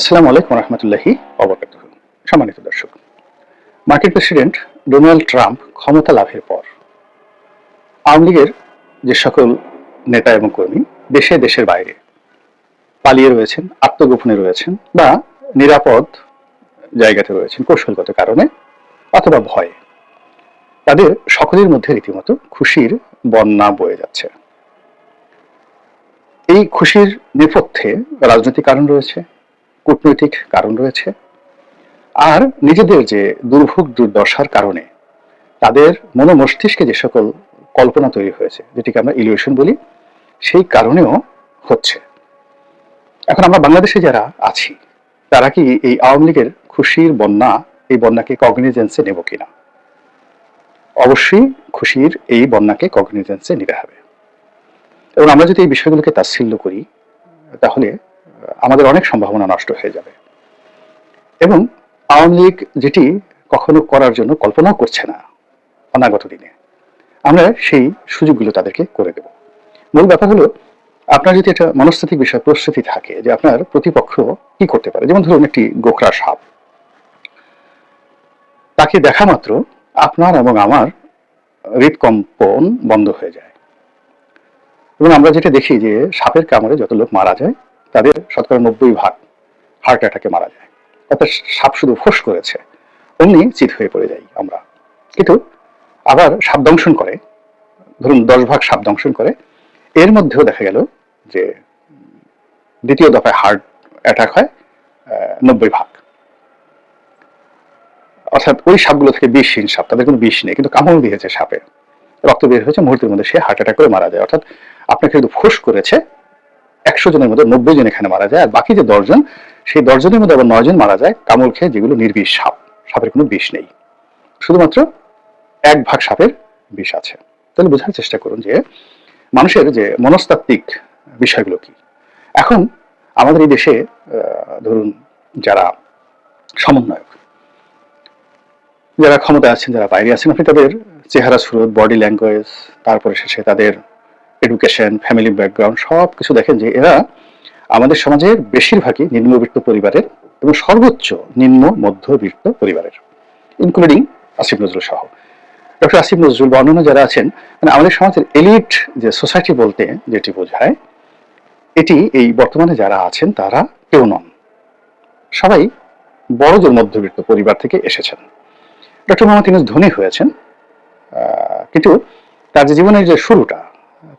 আসসালামু আলাইকুম রহমতুল্লাহি অবকাত সম্মানিত দর্শক, মার্কিন প্রেসিডেন্ট ডোনাল্ড ট্রাম্প ক্ষমতা লাভের পর আওয়ামী লীগের যে সকল নেতা এবং কর্মী দেশে দেশের বাইরে পালিয়ে রয়েছেন, আত্মগোপনে রয়েছেন বা নিরাপদ জায়গাতে রয়েছেন কৌশলগত কারণে অথবা ভয়ে, তাদের সকলের মধ্যে রীতিমতো খুশির বন্যা বয়ে যাচ্ছে। এই খুশির নেপথ্যে রাজনৈতিক কারণ রয়েছে কূটনৈতিক কারণ রয়েছে। আর নিজেদের যে দুর্ভোগ দুর্দশার কারণে তাদের মনোমস্তিষ্কে যে সকল কল্পনা তৈরি হয়েছে, যেটিকে আমরা ইলিউশন বলি, সেই কারণেও হচ্ছে। এখন আমরা বাংলাদেশে যারা আছি, তারা কি এই আওয়ামী লীগের খুশির বন্যা, এই বন্যাকে কগনিজেন্সে নেব কিনা? অবশ্যই খুশির এই বন্যাকে কগনিজেন্সে নিতে হবে। এবং আমরা যদি এই বিষয়গুলোকে তাচ্ছিল্য করি, তাহলে আমাদের অনেক সম্ভাবনা নষ্ট হয়ে যাবে। এবং আওয়ামী লীগ যেটি কখনো করার জন্য কল্পনাও করছে না অনাগত দিনে। আমরা সেই সুযোগগুলো তাদেরকে করে দেব। মূল ব্যাপার হলো, আপনার যদি একটা মনস্তাত্ত্বিক বিষয়, প্রস্তুতি থাকে যে আপনার প্রতিপক্ষ কি করতে পারে, যেমন ধরুন একটি গোখরা সাপ। তাকে দেখা মাত্র আপনার এবং আমার হৃদকম্পন বন্ধ হয়ে যায়। এবং আমরা যেটা দেখি যে সাপের কামড়ে যত লোক মারা যায় তাদের শতকরা নব্বই ভাগ হার্ট অ্যাটাকে মারা যায়। অর্থাৎ সাপ শুধু ফোস করেছে, অমনি চিত হয়ে পড়ে যাই আমরা। কিন্তু আবার সাপ দংশন করে, ধরুন দশ ভাগ সাপ দংশন করে, এর মধ্যেও দেখা গেল যে দ্বিতীয় দফায় হার্ট অ্যাটাক হয় নব্বই ভাগ। অর্থাৎ ওই সাপগুলো থেকে বিষহীন সাপ, তাদের কোনো বিষ নেই, কিন্তু কামড় দিয়েছে সাপে। রক্ত বের হয়েছে, মুহূর্তের মধ্যে সে হার্ট অ্যাটাক করে মারা যায়। অর্থাৎ আপনাকে কিন্তু ফুস করেছে একশো জনের মধ্যে নব্বই জন এখানে মারা যায়, আর বাকি যে দশজন, সেই দশজনের মধ্যে আবার নয় জন মারা যায় কামড় খেয়ে, যেগুলো নির্বিষ সাপ। সাপের কোনো বিষ নেই। শুধুমাত্র এক ভাগ সাপের বিষ আছে। তাহলে বোঝার চেষ্টা করুন যে মানুষের যে মনস্তাত্ত্বিক বিষয়গুলো কি। এখন আমাদের এই দেশে ধরুন যারা সমন্বয়ক, যারা ক্ষমতায় আছেন, যারা বাইরে আছেন, আপনি তাদের চেহারা সুরত বডি ল্যাঙ্গুয়েজ তারপরে শেষে তাদের এডুকেশন ফ্যামিলি ব্যাকগ্রাউন্ড সব কিছু দেখেন যে এরা আমাদের সমাজের বেশিরভাগই নিম্নবিত্ত পরিবারের এবং সর্বোচ্চ নিম্ন মধ্যবিত্ত পরিবারের ইনক্লুডিং আসিফ নজরুল সহ। ডক্টর আসিফ নজরুল বা অন্যান্য যারা আছেন মানে আমাদের সমাজের এলিট যে সোসাইটি বলতে যেটি বোঝায়, এটি এই বর্তমানে যারা আছেন তারা কেউ নন। সবাই বড়জোর মধ্যবিত্ত পরিবার থেকে এসেছেন। ডক্টর মোহাম্মদ ইনুস ধনী হয়েছেন কিন্তু তার জীবনের যে শুরুটা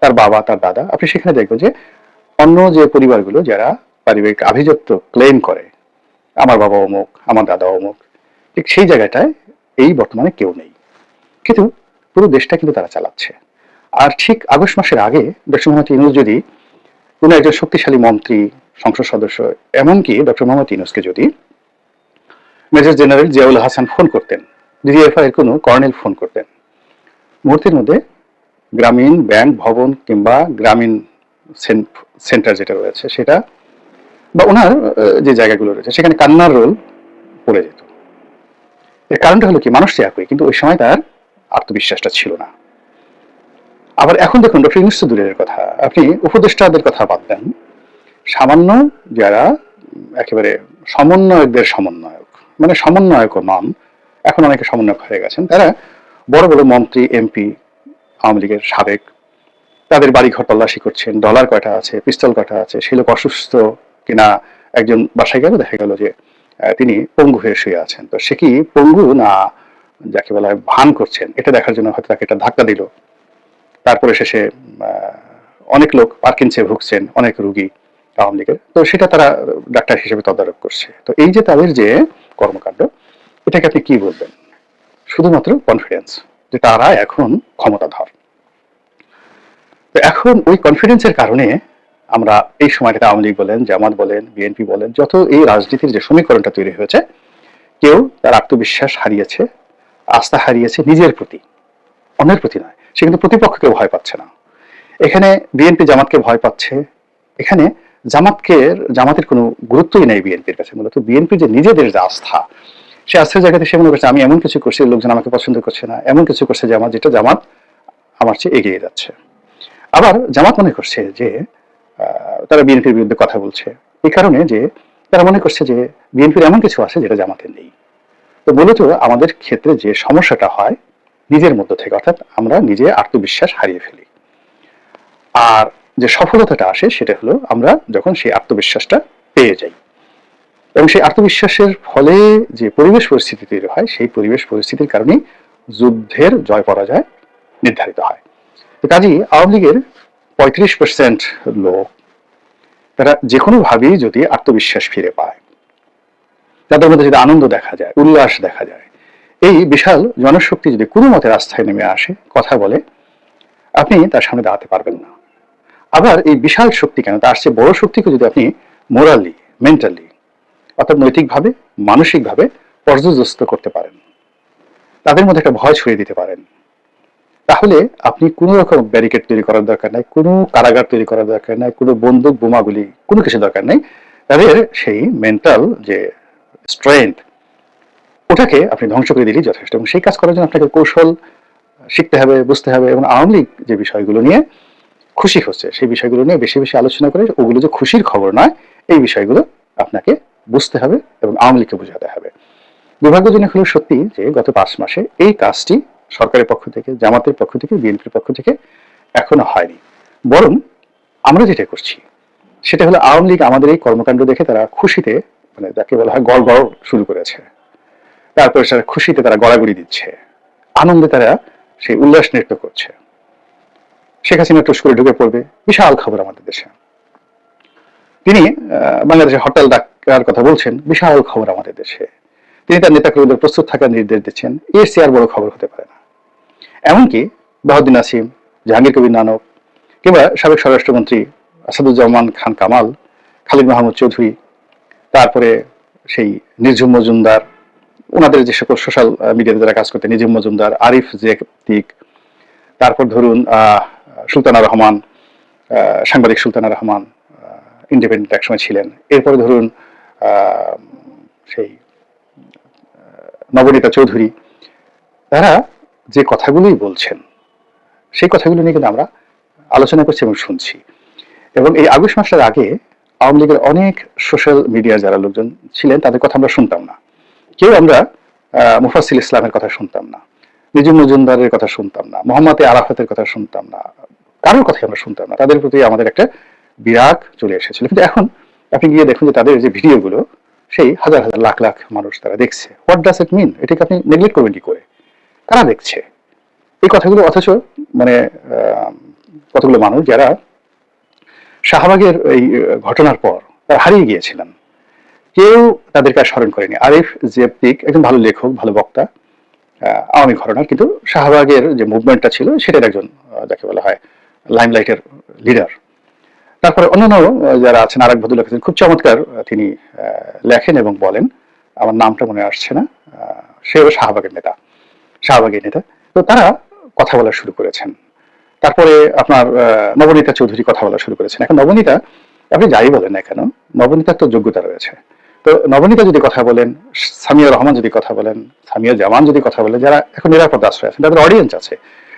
তার বাবা, তার দাদা, আপনি সেখানে দেখবেন যে অন্য যে পরিবারগুলো যারা পারিবারিক আভিজাত্য ক্লেম করে, আমার বাবা অমুক, আমার দাদা অমুক, ঠিক সেই জায়গাটায় এই বর্তমানে কেউ নেই। কিন্তু পুরো দেশটা কিন্তু তারা চালাচ্ছে। আর ঠিক আগস্ট মাসের আগে ডক্টর মোহাম্মদ ইনুস যদি কোনো একজন শক্তিশালী মন্ত্রী, সংসদ সদস্য, এমনকি ডক্টর মোহাম্মদ ইনুসকে যদি major general Ziaul Hasan phone করতেন ডিজিএফআই এর কোনো কর্নেল ফোন করতেন, মুহূর্তের মধ্যে গ্রামীণ ব্যাংক, ভবন কিংবা গ্রামীণ সেন্টার যেটা রয়েছে সেটা বা ওনার যে জায়গাগুলো রয়েছে, সেখানে কান্নার রোল পড়ে যেত। এর কারণটা হলো কি? মানুষ তো একই, কিন্তু ওই সময় তার আত্মবিশ্বাসটা ছিল না। আবার এখন দেখুন, ডক্টর ইউনুস দূরের কথা। আপনি উপদেষ্টাদের কথা বাদ দেন। সামান্য যারা একেবারে সমন্বয়কদের সমন্বয়ক মানে সমন্বয়কও নন, এখন অনেকে সমন্বয়ক হয়ে গেছেন, তারা বড় বড় মন্ত্রী, এমপি আওয়ামী লীগের সাবেক। তাদের বাড়ি ঘর তল্লাশি করছেন, ডলার কয়টা আছে, পিস্তল কয়টা আছে সে লোক অসুস্থ কিনা একজন বাসায় গেল দেখা গেল যে তিনি পঙ্গু হয়ে শুয়ে আছেন। তো সে কি পঙ্গু না যাকে বলা হয় ভান করছেন? এটা দেখার জন্য হয়তো তাকে একটা ধাক্কা দিল। তারপরে শেষে অনেক লোক পার্কিনসে ভুগছেন, অনেক রুগী আওয়ামী লীগের। তো সেটা তারা ডাক্তার হিসেবে তদারক করছে। তো এই যে তাদের যে কর্মকাণ্ড, এটাকে আপনি কি বলবেন? শুধুমাত্র কনফিডেন্স যে তারা এখন ক্ষমতাধর। তো এখন ওই কনফিডেন্সের কারণে আমরা এই সময়টাতে আওয়ামী লীগ বলেন, জামাত বলেন বিএনপি বলেন, যত এই রাজনীতির যে সমীকরণটা তৈরি হয়েছে, কেউ তার আত্মবিশ্বাস হারিয়েছে, আস্থা হারিয়েছে নিজের প্রতি। অন্যের প্রতি নয়। সে কিন্তু প্রতিপক্ষকে ভয় পাচ্ছে না। এখানে বিএনপি জামাতকে ভয় পাচ্ছে। এখানে জামাতকে, জামাতের কোনো গুরুত্বই নেই বিএনপির কাছে। মূলত বিএনপির যে নিজেদের যে আস্থা সে আস্থের জায়গাতে সে মনে করছে, আমি এমন কিছু করছি, লোকজন আমাকে পছন্দ করছে না। এমন কিছু করছে যে আমার, যেটা জামাত আমার চেয়ে এগিয়ে যাচ্ছে। আবার জামাত মনে করছে যে তারা বিএনপির বিরুদ্ধে কথা বলছে। এই কারণে যে, তারা মনে করছে যে, বিএনপির এমন কিছু আছে যেটা জামাতের নেই। তো মূলত আমাদের ক্ষেত্রে যে সমস্যাটা হয়, নিজের মধ্য থেকে, অর্থাৎ আমরা নিজে আত্মবিশ্বাস হারিয়ে ফেলি। আর যে সফলতাটা আসে, সেটা হলো আমরা যখন সেই আত্মবিশ্বাসটা পেয়ে যাই। এবং সেই আত্মবিশ্বাসের ফলে যে পরিবেশ পরিস্থিতি তৈরি হয়, সেই পরিবেশ পরিস্থিতির কারণেই যুদ্ধের জয় পরাজয় নির্ধারিত হয়। কাজেই আওয়ামী লীগের পঁয়ত্রিশ পার্সেন্ট লোক, তারা যে কোনোভাবেই যদি আত্মবিশ্বাস ফিরে পায়, তাদের মধ্যে যদি আনন্দ দেখা যায়, উল্লাস দেখা যায়, এই বিশাল জনশক্তি যদি কোনো মতে রাস্তায় নেমে আসে, কথা বলে, আপনি তার সামনে দাঁড়াতে পারবেন না। আবার এই বিশাল শক্তি কেন? তার চেয়ে বড় শক্তিকে যদি আপনি মোরালি মেন্টালি অর্থাৎ নৈতিকভাবে, মানসিকভাবে পর্যদস্ত করতে পারেন। তাদের মধ্যে একটা ভয় ছড়িয়ে দিতে পারেন। তাহলে আপনি কোনো রকম ব্যারিকেড তৈরি করার দরকার নাই, কোনো কারাগার তৈরি করার দরকার নাই, কোনো বন্দুক, বোমাগুলি, কোনো কিছু দরকার নাই। তাদের সেই মেন্টাল যে স্ট্রেংথ ওটাকে আপনি ধ্বংস করে দিলেই যথেষ্ট এবং সেই কাজ করার জন্য আপনাকে কৌশল শিখতে হবে, বুঝতে হবে এবং আওয়ামী লীগ যে বিষয়গুলো নিয়ে খুশি হচ্ছে, সেই বিষয়গুলো নিয়ে বেশি বেশি আলোচনা করে, ওগুলো যে খুশির খবর নয়, এই বিষয়গুলো আপনাকে বুঝতে হবে এবং আওয়ামী লীগকে বোঝাতে হবে। দুর্ভাগ্যজনক হলো সত্যি যে গত পাঁচ মাসে এই কাজটি সরকারের পক্ষ থেকে, জামাতের পক্ষ থেকে, বিএনপির পক্ষ থেকে এখনও হয়নি। বরং আমরা যেটা করছি, সেটা হলো আওয়ামী লীগ আমাদের এই কর্মকাণ্ড দেখে তারা খুশিতে মানে যাকে বলা হয় গড় গড় শুরু করেছে। তারপরে সেটা খুশিতে তারা গড়াগড়ি দিচ্ছে। আনন্দে তারা সেই উল্লাস নৃত্য করছে। শেখ হাসিনা টুস করে ঢুকে পড়বে। বিশাল খবর আমাদের দেশে। তিনি বাংলাদেশে হরতাল ডাকার কথা বলছেন? বিশাল খবর আমাদের দেশে। তিনি তার নেতাকর্মীদের প্রস্তুত থাকার নির্দেশ দিচ্ছেন। এর চেয়ে আর বড় খবর হতে পারে না। এমনকি বাহুদ্দিন আসিম জাহাঙ্গীর কবির নানক কিংবা সাবেক স্বরাষ্ট্রমন্ত্রী আসাদুজ্জামান খান কামাল, খালিদ মাহমুদ চৌধুরী, তারপরে সেই নির্ঝুম মজুমদার, ওনাদের যে সকল সোশ্যাল মিডিয়াতে যারা কাজ করতেন নিজিম মজুমদার আরিফ জেতিক তারপর ধরুন সুলতানা রহমান সাংবাদিক সুলতানা রহমান ইন্ডিপেন্ডেন্ট একসময় ছিলেন। এরপরে ধরুন সেই নবনীতা চৌধুরী, তারা যে কথাগুলোই বলছেন, সেই কথাগুলো নিয়ে কিন্তু আমরা আলোচনা করছি এবং শুনছি। এবং এই আগস্ট মাসের আগে আওয়ামী লীগের অনেক সোশ্যাল মিডিয়ার যারা লোকজন ছিলেন, তাদের কথা আমরা শুনতাম না। কেউ আমরা মুফাসিল ইসলামের কথা শুনতাম না নিজুম মজুমদারের কথা শুনতাম না, মোহাম্মদ আরাফাতের কথা শুনতাম না, কারোর কথাই আমরা শুনতাম না। তাদের প্রতি আমাদের একটা বিরাগ চলে এসেছিল। কিন্তু এখন আপনি গিয়ে দেখুন যে তাদের যে ভিডিওগুলো, সেই হাজার হাজার লাখ লাখ মানুষ তারা দেখছে। হোয়াট ডাস ইট মিন এটাকে আপনি নেগলেক্ট করবেন কি করে? তারা দেখছে। এই কথাগুলো অথচ মানে কতগুলো মানুষ যারা শাহবাগের এই ঘটনার পর তারা হারিয়ে গিয়েছিলেন। কেউ তাদেরকে আর স্মরণ করেনি। আরিফ জেপতিক একজন ভালো লেখক, ভালো বক্তা আওয়ামী ঘটনার কিন্তু শাহবাগের যে মুভমেন্টটা ছিল, সেটার একজন যাকে বলা হয় লাইমলাইটের লিডার তারপরে অন্যান্য যারা আছেন, আরেক ভদ্রলোক আছেন, খুব চমৎকার তিনি লেখেন এবং বলেন। আমার নামটা মনে আসছে না। সেও শাহবাগের নেতা শাহবাগের নেতা। তো তারা কথা বলা শুরু করেছেন। তারপরে আপনার নবনীতা চৌধুরী কথা বলা শুরু করেছেন। এখন নবনীতা, আপনি যাই বলেন না কেন, নবনীতার তো যোগ্যতা রয়েছে। তো নবনীতা যদি কথা বলেন, সামিয়া রহমান যদি কথা বলেন, সামিয়া জামান যদি কথা বলেন, যারা এখন নিরাপদ আশ্রয় আছেন, তাদের অডিয়েন্স আছে,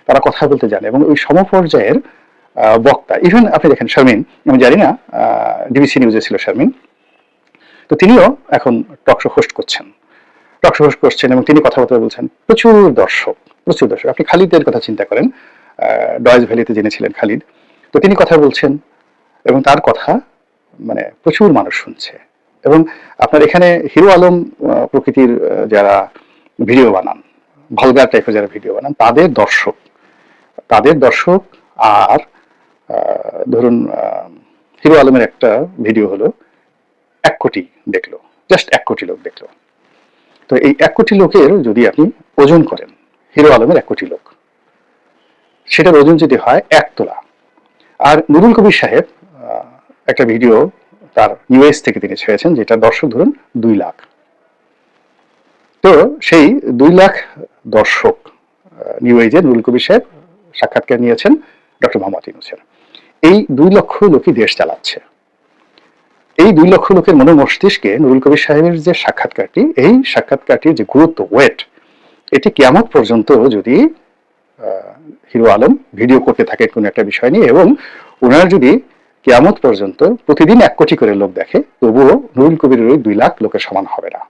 তারা কথা বলতে জানে এবং ওই সমপর্যায়ের বক্তা। ইভেন আপনি দেখেন শারমিন, আমি জানি না ডিবিসি নিউজে ছিল শারমিন। তো তিনিও এখন টকশো হোস্ট করছেন। টকশো হোস্ট করছেন এবং তিনি কথাবার্তা বলছেন। প্রচুর দর্শক প্রচুর দর্শক। আপনি খালিদের কথা চিন্তা করেন ডয়েজ ভ্যালিতে জেনেছিলেন খালিদ, তো তিনি কথা বলছেন এবং তার কথা মানে প্রচুর মানুষ শুনছে। এবং আপনার এখানে হিরো আলম প্রকৃতির যারা ভিডিও বানান ভলগার টাইপের যারা ভিডিও বানান, তাদের দর্শক তাদের দর্শক আর ধরুন হিরো আলমের একটা ভিডিও হলো, এক কোটি দেখল জাস্ট এক কোটি লোক দেখল। তো এই এক কোটি লোকের যদি আপনি ওজন করেন, হিরো আলমের এক কোটি লোক, সেটার ওজন যদি হয় এক তোলা। আর নুরুল কবির সাহেব একটা ভিডিও তার ইউএস থেকে তিনি ছেড়েছেন, যেটা দর্শক ধরুন দুই লাখ। তো সেই দুই লাখ দর্শক নিউ এজে নুরুল কবির সাহেব সাক্ষাৎকার নিয়েছেন ডক্টর মোহাম্মদ ইউনুসের। এই দুই লক্ষ লোকই দেশ চালাচ্ছে। এই দুই লক্ষ লোকের মনে মস্তিষ্কে নুরুল কবির সাহেবের যে সাক্ষাৎকারটি, এই সাক্ষাৎকারটির যে গুরুত্ব ওয়েট এটি কেমন পর্যন্ত যদি হিরো আলম ভিডিও করতে থাকে কোনো একটা বিষয় নিয়ে এবং ওনার যদি কেয়ামত পর্যন্ত প্রতিদিন এক কোটি করে লোক দেখে, তবুও নুরুল কবিরের ওই দুই লাখ লোকের সমান হবে না।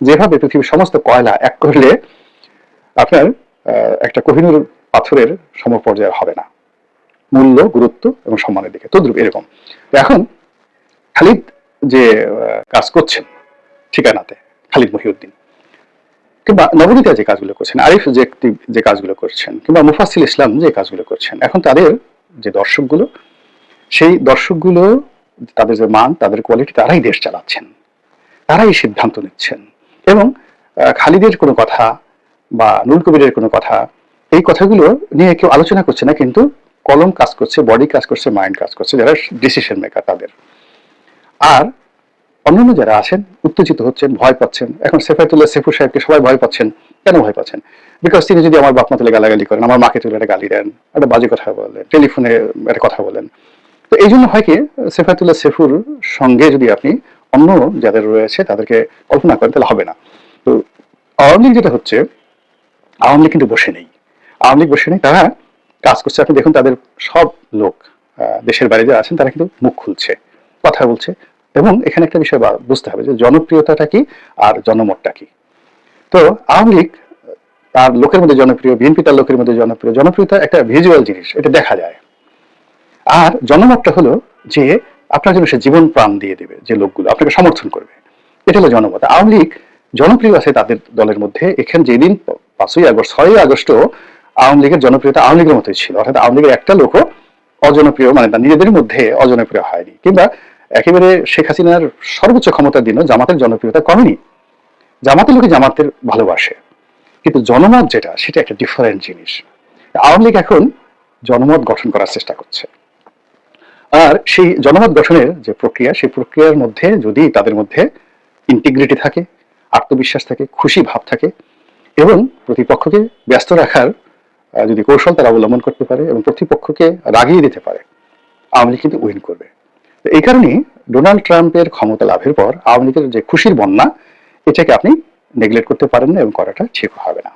যেভাবে পৃথিবীর সমস্ত কয়লা এক করলে আপনার একটা কোহিনুর পাথরের সমপর্যায়ে হবে না। মূল্য, গুরুত্ব এবং সম্মানের দিকে। তদ্রুপ এরকম। এখন খালিদ যে কাজ করছেন ঠিকানাতে, খালিদ মহিউদ্দিন, কিংবা নবনীতা যে কাজগুলো করছেন, আরিফ যে যে কাজগুলো করছেন, কিংবা মুফাসিল ইসলাম যে কাজগুলো করছেন, এখন তাদের যে দর্শকগুলো, সেই দর্শকগুলো, তাদের যে মান, তাদের কোয়ালিটি, তারাই দেশ চালাচ্ছেন। তারাই সিদ্ধান্ত নিচ্ছেন। এবং খালিদের কোনো কথা বা নুল কবিরের কোনো কথা, এই কথাগুলো নিয়ে কেউ আলোচনা করছে না, কিন্তু কলম কাজ করছে, বডি কাজ করছে, মাইন্ড কাজ করছে, যারা ডিসিশন মেকার তাদের। আর অন্যান্য যারা আছেন, উত্তেজিত হচ্ছেন, ভয় পাচ্ছেন, এখন সেফায়তুল্লাহ সেফুর সাহেবকে সবাই ভয় পাচ্ছেন, কেন ভয় পাচ্ছেন? বিকজ তিনি যদি আমার বাপ মা তুলে গালাগালি করেন, আমার মাকে তুলে একটা গালি দেন, একটা বাজে কথা বলেন, টেলিফোনে একটা কথা বলেন। তো এই জন্য হয় কি, সেফায়তুল্লাহ সেফুর সঙ্গে যদি আপনি অন্য যাদের রয়েছে তাদেরকে কল্পনা করেন, তাহলে হবে না। তো আওয়ামী লীগ যেটা হচ্ছে, আওয়ামী লীগ কিন্তু বসে নেই। আওয়ামী লীগ বসে নেই, তারা কাজ করছে। আপনি দেখুন, তাদের সব লোক দেশের বাইরে যারা আছেন, তারা কিন্তু মুখ খুলছে, কথা বলছে এবং এখানে একটা বিষয় বুঝতে হবে যে, জনপ্রিয়তাটা কি আর জনমতটা কি। তো আওয়ামী লীগ, তার লোকের মধ্যে জনপ্রিয়, বিএনপি তার লোকের মধ্যে জনপ্রিয়। জনপ্রিয়তা একটা ভিজুয়াল জিনিস, এটা দেখা যায়। আর জনমতটা হলো যে, আপনার জন্য সে জীবন প্রাণ দিয়ে দেবে যে লোকগুলো, আপনাকে সমর্থন করবে। এটা হলো জনমত। আওয়ামী লীগ জনপ্রিয় আছে তাদের দলের মধ্যে। এখানে যেদিন পাঁচই আগস্ট, ছয়ই আগস্টও আওয়ামী লীগের জনপ্রিয়তা আওয়ামী লীগের মতোই ছিল। অর্থাৎ আওয়ামী লীগের একটা লোকও অজনপ্রিয় মানে তার নিজেদের মধ্যে অজনপ্রিয় হয়নি। কিংবা একেবারে শেখ হাসিনার সর্বোচ্চ ক্ষমতার দিনও জামাতের জনপ্রিয়তা কমেনি জামাতের লোকে জামাতের ভালোবাসে। কিন্তু জনমত যেটা, সেটা একটা ডিফারেন্ট জিনিস। আওয়ামী লীগ এখন জনমত গঠন করার চেষ্টা করছে। আর সেই জনমত গঠনের যে প্রক্রিয়া, সেই প্রক্রিয়ার মধ্যে যদি তাদের মধ্যে ইন্টিগ্রিটি থাকে, আত্মবিশ্বাস থাকে, খুশি ভাব থাকে, এবং প্রতিপক্ষকে ব্যস্ত রাখার যদি কৌশল তারা অবলম্বন করতে পারে এবং প্রতিপক্ষকে রাগিয়ে দিতে পারে, আওয়ামী লীগ কিন্তু উইন করবে। এই কারণে ডোনাল্ড ট্রাম্পের ক্ষমতা লাভের পর আওয়ামী লীগের যে খুশির বন্যা, এটাকে আপনি নেগলেক্ট করতে পারেন না এবং করাটা ঠিক হবে না।